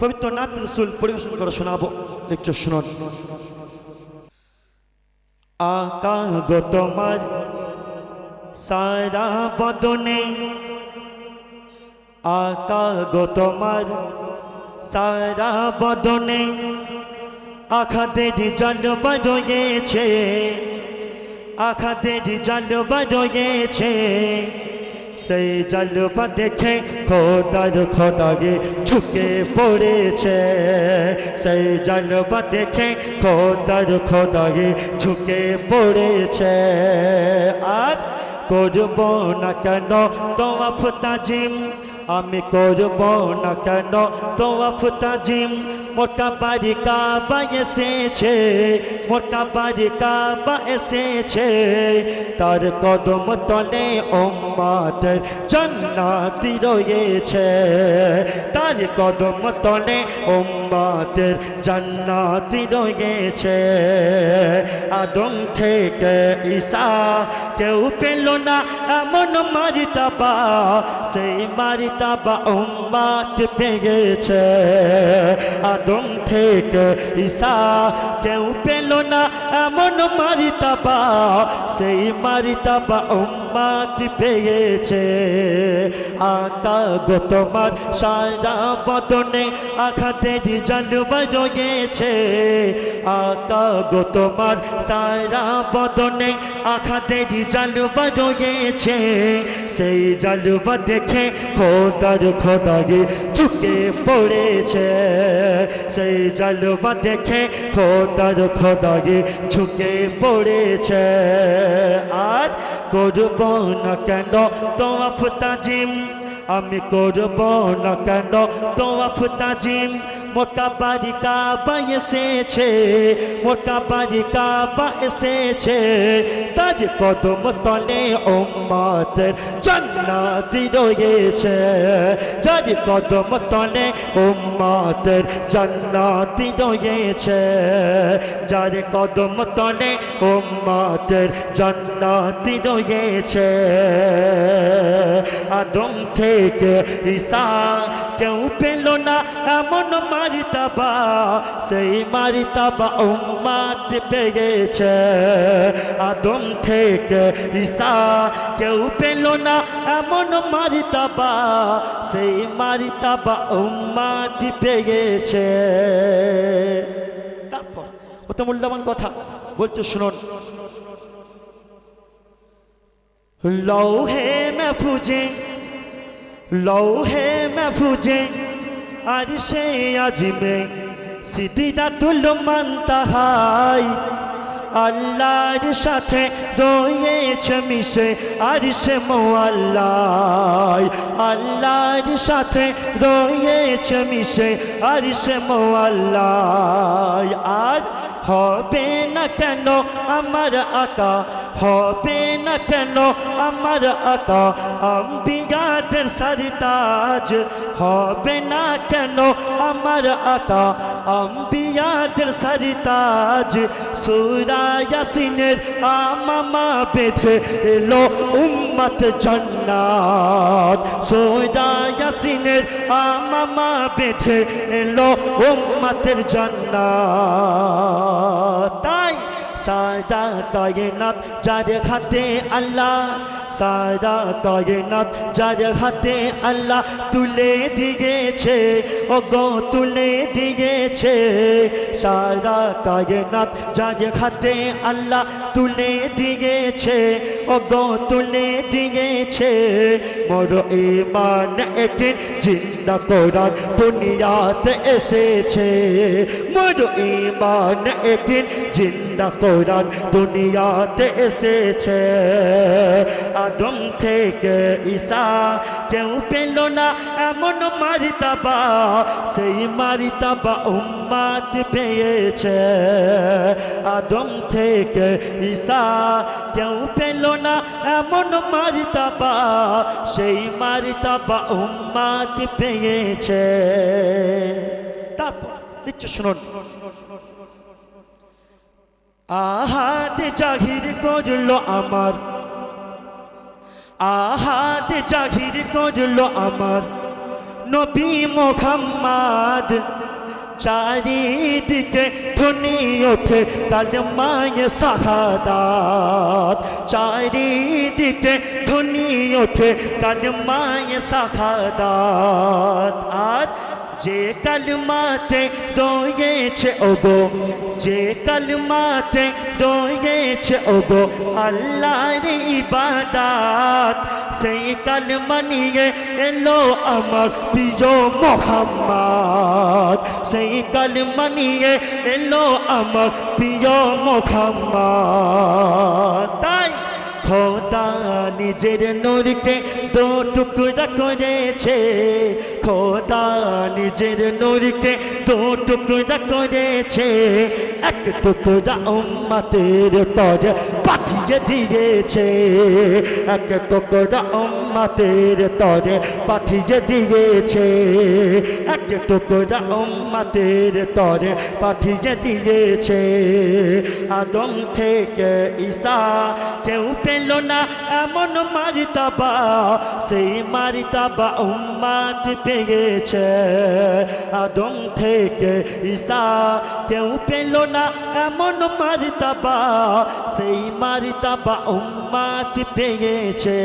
পবিত্র নাত রসুল পরিবেশন করে শোনাবো। একটু শুনুন। আকা গো তোমার সারা বদনে আকা গো তোমার সারা বদনে আখাদের জল বদয়েছে, আখাদের জল বদয়েছে। সেই জলবা দেখে খোদার খোদাগে ঝুঁকে পড়েছে। সেই জলবা দেখে খোদার খোদাগে ঝুঁকে পড়েছে। আর করব না কেন তোমা ফুতাজিম আমি করব না কেন তোমা ফুতাজিম মোটা বাড়ি কাবা এসেছে মোটা বাড়ি কাবা এসেছে। তার কদম তলে ওম্মাত জান্নাতি রয়েছে। তার কদম তলে ওম্মাতের জান্নাতি রয়েছে। আদম থেকে ঈসা কেউ পেল না, এমন মারিতাবা, সেই মারিতাবা উম্মাত পেয়েছে। আদম থেকে ঈশা কেউ পেল না। এমন মারিতাবা সেই মারিতাবা উম্মাত পেয়েছে। আকা গো তোমার সারা বদনে আঘাতের জালবা রয়েছে। আকা গো তোমার সারা বদনে আঘাতের জালবা রয়েছে। সেই জালবা দেখে খোদার খোদাগে চুকে পড়েছে। সেই জালবা দেখে খোদার খোদাগে ঝুঁকে পড়েছে। আর করব না কেন? তো আফতাজিম আমি করব না কেন? তো আফতাজিম মোটা বাড়ি কাবা এসেছে মোটা বাড়ি কাবা এসেছে। তার কদম তলে ওম্মাতের জান্নাতি রয়েছে। যার কদম তলে ওম্মাতের জান্নাতি রয়েছে। যার কদম তলে ওম্মাতের জান্নাতি রয়েছে। আদম থেকে ঈসা কেউ পেল না এমন মারিতাবা সেই মারিতাবা উম্মাত পেয়েছে আদম থেকে ঈসা কেউ পেল না এমন মারিতাবা সেই মারিতাবা উম্মাত পেয়েছে তারপর অত মূল্যবান কথা, বলছে, শুনুন। লৌহে মেফুজে লৌহে মেফুজে আর সে আজমে সিদ্দিদা তুল মান্তাহাই আল্লাহর সাথে রয়েছে মিশে আর সে মোয়াল্লাই। আল্লাহর সাথে রয়েছে মিশে আর সে মোয়াল্লাই। আর হবে না কেন আমার আকা হবে না কেন আমার আকা আম্বিয়াদের সারিতাজ হবে না কেন? আমার আকা আম্বিয়াদের সারিতাজ, সুরা ইয়াসিনের আমামা বেঁধে এলো উম্মত জান্নাত। সুরা ইয়াসিনের আমামা বেঁধে এলো উম্মতের জান্নাত। তাই সারা কায়নাত যার হাতে আল্লাহ সারা কায়নাত যার হাতে আল্লাহ তুলে দিয়েছে ও গো তুলে দিয়েছে। সারা কায়নাত যার হাতে আল্লাহ তুলে দিয়েছে ও গো তুলে দিয়েছে। মোর ইমান একদিন জিন্দা কোরআন দুনিয়াতে এসেছে। মোর ইমান একদিন জিন্দা কোরআন দুনিয়াতে এসেছে। আদম থেকে ঈসা, কেউ পেল না এমন মারিতাবা, সেই মারিতাবা উম্মাত পেয়েছে। আদম থেকে ঈসা, কেউ পেল না এমন মারিতাবা, সেই মারিতাবা উম্মাত পেয়েছে। তারপর দিচ্ছ শুনুন। আহাত জাহির করল আমার আহাত জাহির করল আমার নবী মোহাম্মদ। চারিদিকে ধ্বনি ওঠে কালমায় সাহাদাত চারিদিকে ধ্বনি ওঠে কালমায় সাহাদাত আর যে কালমাতে রয়েছে ওগো, যে কালমাতে রয়েছে ওগো, আল্লাহর ইবাদাত। সেই কালমা নিয়ে এলো আমার প্রিয় মোহাম্মদ। সেই কালমা নিয়ে এলো আমার প্রিয় মোহাম্মদ। নিজের নুরকে দো টুকরা করেছে। খোদা নিজের নুরকে দো টুকরা করেছে। এক টুকরা উম্মতের তর পাঠিয়ে দিয়েছে, এক টুকরা উম্মতের তরে পাঠিয়ে দিয়েছে। এক টুকরা উম্মতের তরে পাঠিয়ে দিয়েছে। আদম থেকে ঈসা কেউ পেল না, এমন মারিতাবা, সেই মারিতাবা উম্মাদ পেয়েছে। আদম থেকে ঈসা কেউ পেল না, এমন মারিতাবা, সেই মারিতাবা উম্মাদ পেয়েছে।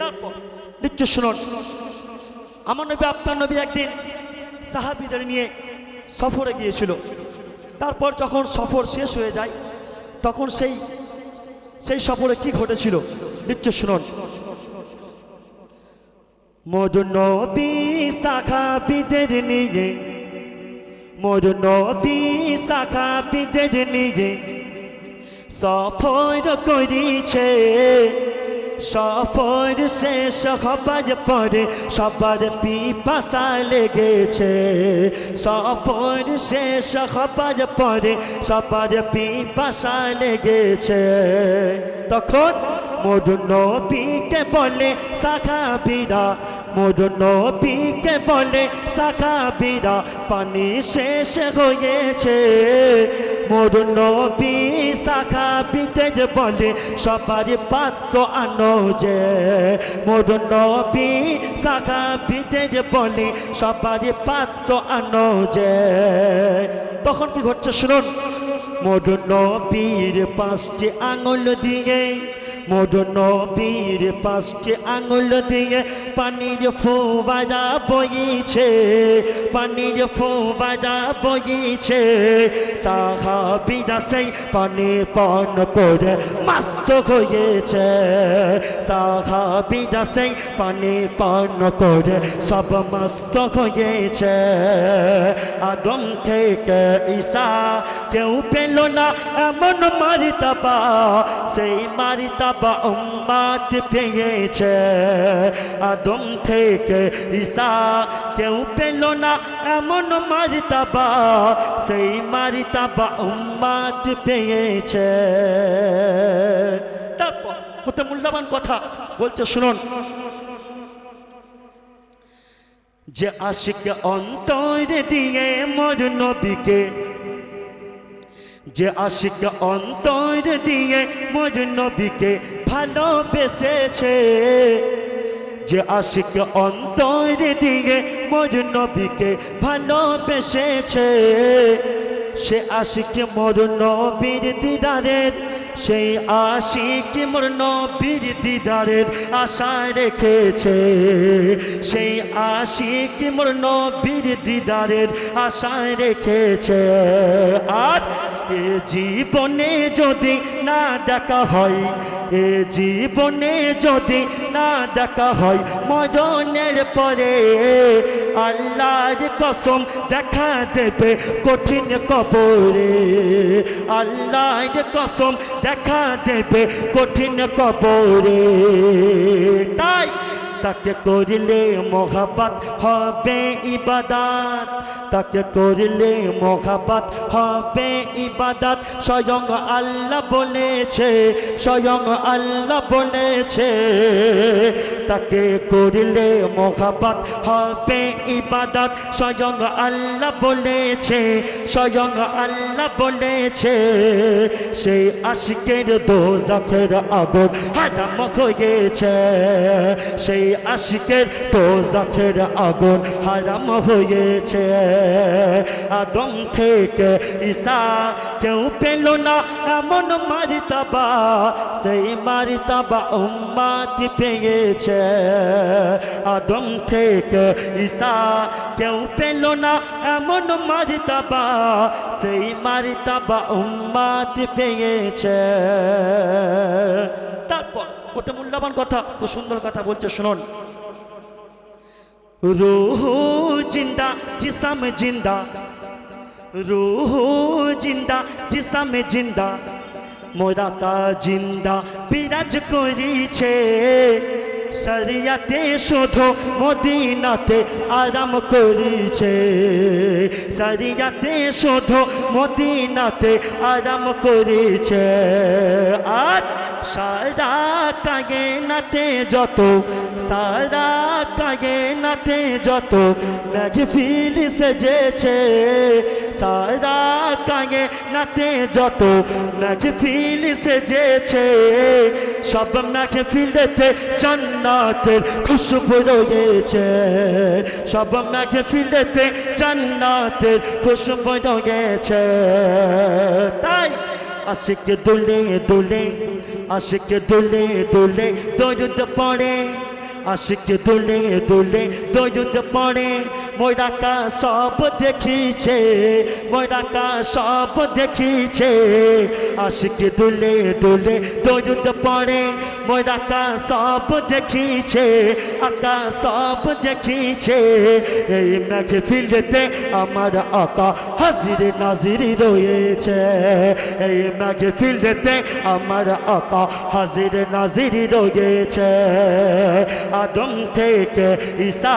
তারপর নিশ্চয় শুনুন। আমার নবী, আপনার নবী একদিন সাহাবিদের নিয়ে সফরে গিয়েছিল। তারপর যখন সফর শেষ হয়ে যায়, তখন সেই সেই সফরে কি ঘটেছিল? নিশ্চয় শুনুন। মোর নবী সাহাবিদের নিয়ে মোর নবী সাহাবিদের নিয়ে সফর করিছে সফর শেষ হবার পরে সবার পিপাসা লেগেছে। সফর শেষ হবার পরে সবার পিপাসা লেগেছে। তখন মোর নবীকে বলে সাখাবিরা মোর নবীকে বলে সাখাবিরা পানি শেষ হয়েছে। মোর নবী সাখাবিদের বলে, সবার পাত্র আনো যে। মোর নবী সাখাবিদের বলে, সবার পাত্র আনো যে। তখন কি ঘটছে? শুনুন। মোর নবীর পাঁচটি আঙুল দিয়ে মোর পাঁচটি আঙুল দিয়ে পানির ফোবারা বইছে, পানির ফোবারা বইছে। সাহাবিরা সেই পানি পান করে মাস্ত হয়েছে। সাহাবিরা সেই পানি পান করে সব মস্ত হয়েছে। আদম থেকে ঈশা কেউ পেল না, এমন মারিতাবা সেই মারিতাবা উম্মাদ পেয়েছে। আদম থেকে ঈশা কেউ পেল না, এমন মারিতাবা, সেই মারিতাবা উম্মাদ পেয়েছে। তারপর হতে মূল্যবান কথা, বলছে, শুনুন। যে আশিক অন্তর দিয়ে মোর নবীকে যে আশিক অন্তর দিয়ে মোর নবীকে ভালোবেসেছে। যে আশিক অন্তর দিয়ে মোর নবীকে ভালোবেসেছে। সে আশিক মোর নবীর দিদারের, সেই আশিক মোর নবীর দিদারের আশা রেখেছে। সেই আশিক মোর নবীর দিদারের আশা রেখেছে। আর এ জীবনে যদি না দেখা হয়, এ জীবনে যদি না ডাকা হয়, মরণের পরে আল্লাহর কসম দেখা দেবে কঠিন কবরে। আল্লাহর কসম দেখা দেবে কঠিন কবরে। তাই তাকে করলে মোহাবাত হবে ইবাদাত। তাকে করলে মোহাবাত হবে ইবাদাত। স্বয়ং আল্লাহ বলেছে, স্বয়ং আল্লাহ বলেছে, তাকে করলে মোহাবাত হবে ইবাদাত। স্বয়ং আল্লাহ বলেছে, স্বয়ং আল্লাহ বলেছে, সেই আশিকের দোজাখের আগুন হারাম হয়েছে সেই আশিকের তো জাখের আগুন হারাম হয়েছে। আদম থেকে ঈসা কেউ পেল না, এমন মারিতাবা, সেই মারিতাবা উম্মাতি পেয়েছে। আদম থেকে ঈসা কেউ পেল না, এমন মারিতাবা, সেই মারিতাবা উম্মাতি পেয়েছে। তারপর ওতে মূল্যবান কথা, খুব সুন্দর কথা বলছে, শুনুন। রুহ জিন্দা, জিসাম জিন্দা। রুহ জিন্দা, জিসাম জিন্দা। মোরাতা জিন্দা, বিরাজ করিছে। সরিয়াতে শুধু মদিনাতে আরাম করিছে। সরিয়াতে শুধু মদিনাতে আরাম করিছে। আর সারা কাগে নাতে যত, সারা কাগে নাতে যত, মেঘফিল সেজেছে। সারা কাগে নাতে যত, মেঘফিল সেজেছে। সব মেঘফিলেতে জান্নাতের খুশবু রয়েছে। সব মেঘফিলেতে জান্নাতের খুশবু রয়েছে। তাই আশিক দুলে দুলে আশিক দুলে দুলে দরুদ পড়ে। আশিক দুলে দুলে দরুদ পড়ে মোরাকা সব দেখিছে মোরাকা সব দেখিছে। আশিক দুলে দুলে দরুদ পড়ে মোরাকা সব দেখিছে, আকা সব দেখিছে। এই মেঘ ফিল্ডতে আমার আকা হাজির নাজির রয়েছে। এই মেঘ ফিল্ডতে আমার আকা হাজির নাজির রয়েছে। আদম থেকে ঈসা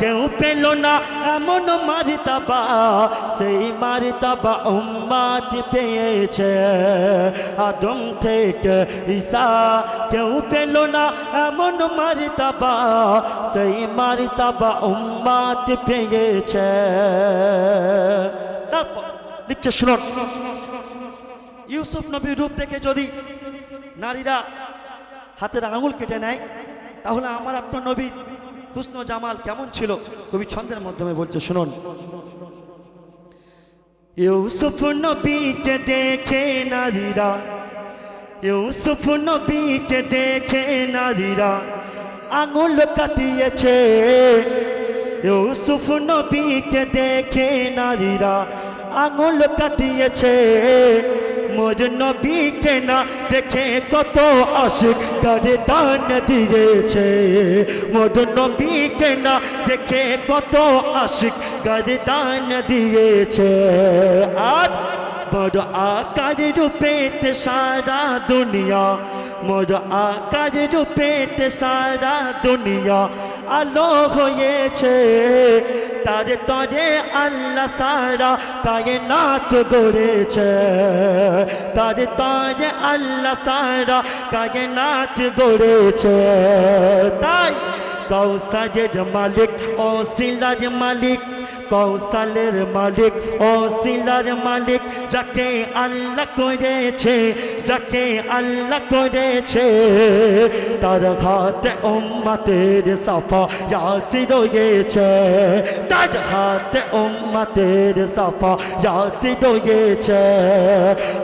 কেউ পেল না, এমন মারিতাবা, সেই মারিতাবা উম্মাত পেয়েছে। আদম থেকে ঈসা কেউ পেল না, এমন মারিতাবা, সেই মারিতাবা উম্মাত পেয়েছে। তারপর লিখছে, শুনুন। ইউসুফ নবীর রূপ থেকে যদি নারীরা হাতের আঙুল কেটে নেয় তাহলে আমার আপনার নবীর হুসন জামাল কেমন ছিল? কবি ছন্দের মাধ্যমে বলছে, শুনুন। ইউসুফ নবীকে দেখে নারীরা, ইউসুফ নবীকে দেখে নারীরা আঙুল কাটিয়েছে। ইউসুফ নবীকে দেখে নারীরা আঙুল কাটিয়েছে। মোর নবীকে না দেখে কত আশিক, তারে দান দিয়েছে। মোর নবীকে না দেখে কত আশিক গাজে দান দিয়েছে। আর বড় আকার রূপেতে সারা দুনিয়া মোর আকার রূপেতে সারা দুনিয়া আলো হয়েছে। তার তরে আল্লাহ সারা কায়নাত গড়েছে। তার তরে আল্লাহ সারা কায়নাত গড়েছে। তাই কৌসারের মালিক, ও শিলার মালিক কৌশলের মালিক ও শিলার মালিক, যাকে আল্লাহ করেছে, যাকে আল্লাহ করেছে। তার হাতে উম্মতের সাফা ইয়াদ রয়েছে। তার হাতে উম্মতের সাফা ইয়াদ রয়েছে।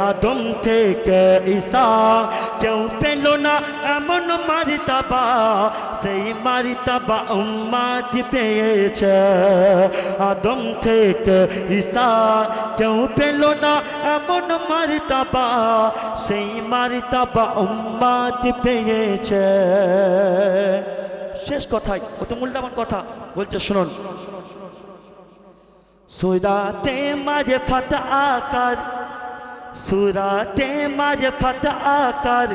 আদম থেকে ঈসা কেউ পেল না, এমন মারিতাবা, সেই মারিতাবা উম্মাদ পেয়েছে। থেকে ঈসা, কেউ পেল না এমন মারিতাবা। সেই মারিতাবা উম্মাদ পেয়েছে। শেষ কথাই অত মূল্যবান কথা। বলছে, শুনুন। সুরাতে মাঝে ফত আকার, সুরাতে মাঝে ফত আকার,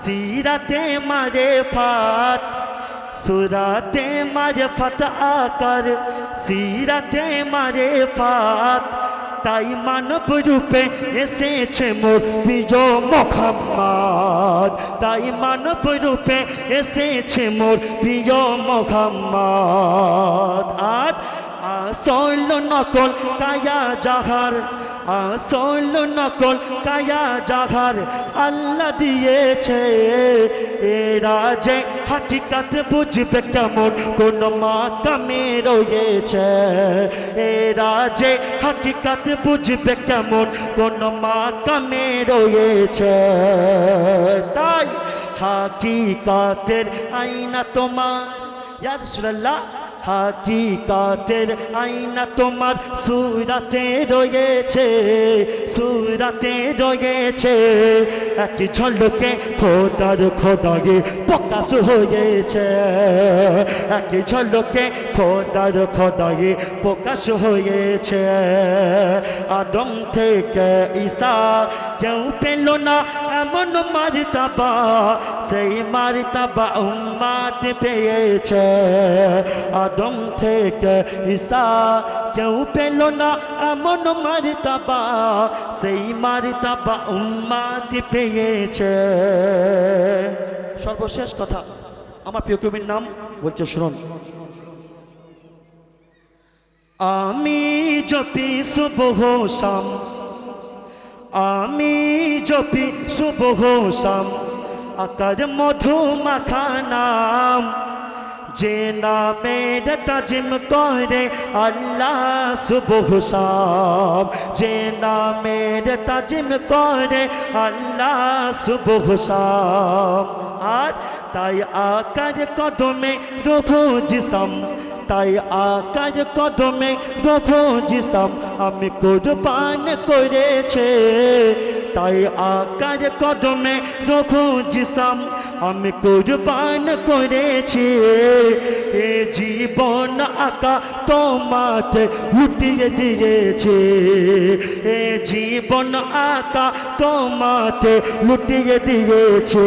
সিরাতে মাঝে ফাত সুরাতে মাঝে ফত আকার, সিরাতে মাঝে ফাত। তাই মানব রূপে এসেছে মোর বিজয় মোহাম্মদ। তাই মানব রূপে এসেছে মোর প্রিয় মোহাম্মদ। আর আসল নকল কায়া জাহার আসল নকল কায়া জাহার আল্লাহ দিয়েছে। এরা যে হাকিকাত বুঝবে কেমন, কোন মা কামে রয়েছে। এরা যে হাকিকাত বুঝবে কেমন, কোন মা কামে রয়েছে। তাই হাকিকাতের আইনা তোমার। ইয়া রাসূলুল্লাহ। হাকিকাতের আইনা তোমার সুরাতে রয়েছে সুরাতে রয়েছে। এক ঝলকে খোদার খোদাগে প্রকাশ হয়েছে। এক ঝলকে খোদার খোদাগে প্রকাশ হয়েছে। আদম থেকে ঈসা কেউ পেল না এমন মারতাবা, সেই মারতাবা উম্মাত পেয়েছে। আদম থেকে ঈসা কেউ পেল না, এমন মারতাবা, সেই মারতাবা উম্মাত পেয়েছে। সর্বশেষ কথা, আমার প্রিয় কবির নাম বলছে, শুনুন। আমি জপি শুভ শাম আমি জপি শুভ শাম আকার মধু মাখা নাম। যে নামের তাজিম করে আল্লাহ শুভ শাম যে নামের তাজিম করে আল্লাহ শুভ শাম আর তাই আকার কদমে রঘু জিসম তাই আকার কদমে রঘু জিসম আমি কোরবান করেছে। তাই আকার কদমে রঘু জিসম আমি কোরবান করেছি। এ জীবন আকা তোমাতে লুটিয়ে দিয়েছে। এ জীবন আকা তোমাতে লুটিয়ে দিয়েছে।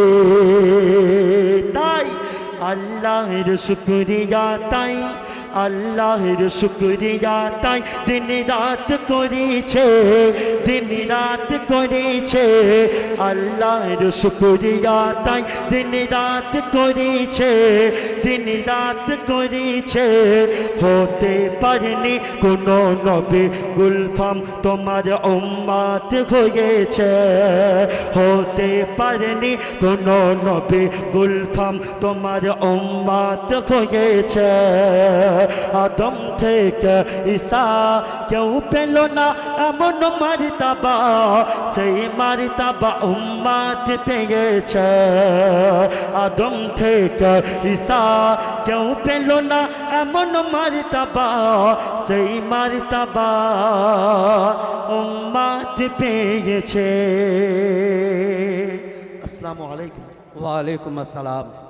তাই আল্লাহর শুক্রিয়া তাই আল্লাহর শুক্রিয়া তাই দিন রাত করেছে, দিন রাত করেছে। আল্লাহর শুক্রিয়া তাই দিন রাত করেছে, দিন রাত করেছে। হতে পারেনি কোনো নবী গুলফাম, তোমার উম্মাত হয়েছে। হতে পারেনি কোনো নবী গুলফাম, তোমার উম্মাত হয়েছে। আদম থেকে ঈসা, কেউ পেল না এমন মারিতাবা। সেই মারিতাবা উম্মাত পেয়েছে। আদম থেকে ঈসা, কেউ পেল না এমন মারিতাবা। সেই মারিতাবা উম্মাত পেয়েছে। আসসালামু আলাইকুম। ওয়ালাইকুম আসসালাম।